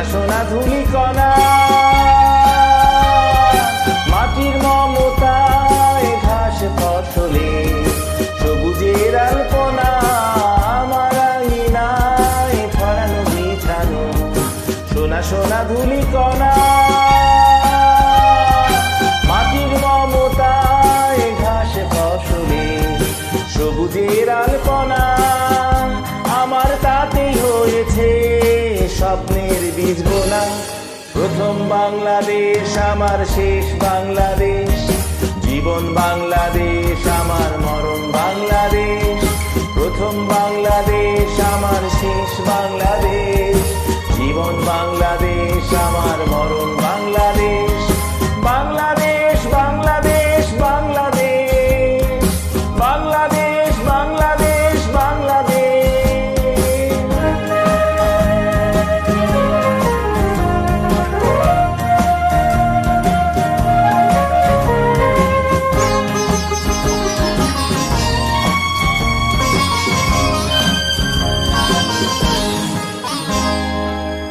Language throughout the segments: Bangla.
সোনা সোনা ধুলি কণা মাটির মমতায় ঘাস ফসলে সবুজের আলপনা আমার আঙিনায় ছড়ানো, বিছানো, সোনা সোনা ধুলি কণা মাটির মমতায় ঘাস ফসলে সবুজের আলপনা স্বপ্নের বীজ বোনা। প্রথম বাংলাদেশ, আমার শেষ বাংলাদেশ। জীবন বাংলাদেশ, আমার মরণ বাংলাদেশ। প্রথম বাংলাদেশ, আমার শেষ বাংলাদেশ। জীবন বাংলাদেশ, আমার মরণ বাংলাদেশ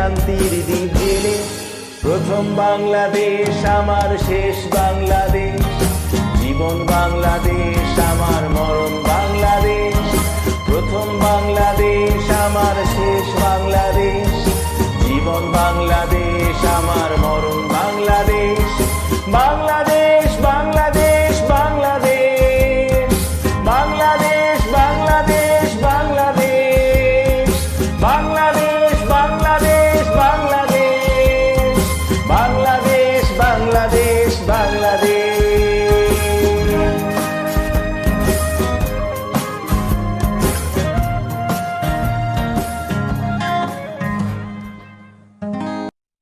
শান্তির দ্বীপ জেলে প্রথম বাংলাদেশ, আমার শেষ বাংলাদেশ। জীবন বাংলাদেশ, আমার মরণ বাংলাদেশ। প্রথম বাংলাদেশ, আমার শেষ বাংলাদেশ। জীবন বাংলাদেশ, আমার মরণ বাংলাদেশ। বাংলাদেশ